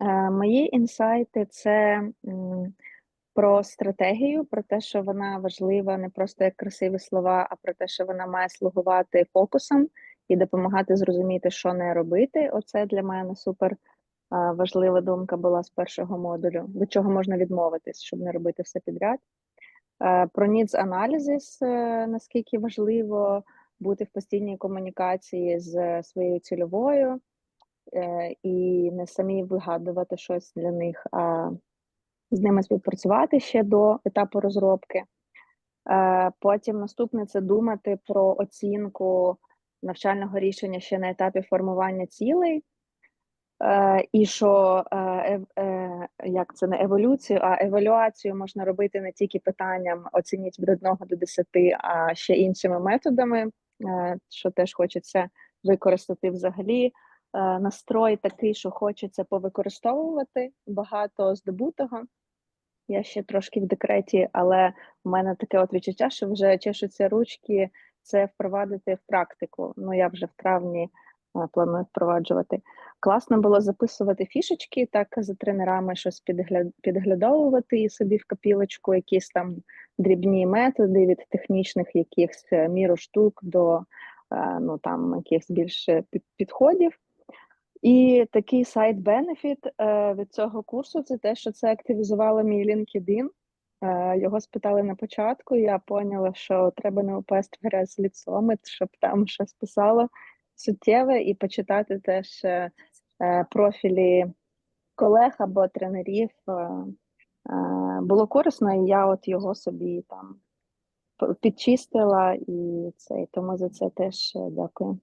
Е, Мої інсайти це про стратегію, про те, що вона важлива не просто як красиві слова, а про те, що вона має слугувати фокусом і допомагати зрозуміти, що не робити. Оце для мене супер е, важлива думка була з першого модулю, від чого можна відмовитись, щоб не робити все підряд. Е, Про needs analysis, наскільки важливо бути в постійній комунікації з своєю цільовою і не самі вигадувати щось для них, а з ними співпрацювати ще до етапу розробки. Е, Потім наступне це думати про оцінку навчального рішення ще на етапі формування цілей. Е, І що е, е, як це не еволюцію, а евалюацію можна робити не тільки питанням оцініть від 1 до 10, а ще іншими методами, е, що теж хочеться використати взагалі. Е, Настрой такий, що хочеться повикористовувати багато здобутого. Я ще трошки в декреті, але в мене таке от відчуття, що вже чешуться ручки це впровадити в практику. Ну я вже в травні е, планую впроваджувати. Класно було записувати фішечки, так за тренерами щось підгля- підглядовувати і собі в копілочку, якісь там дрібні методи від технічних якихось е, міру штук до ну там якихось більше під- підходів. І такий сайт бенефіт е, від цього курсу це те, що це активізувало мій LinkedIn. Е, його спитали на початку. Я поняла, що треба не упасть в грязь ліцом, щоб там щось писало суттєве, і почитати теж е, е, профілі колег або тренерів. Було корисно, і я от його собі там підчистила, і це тому за це теж дякую.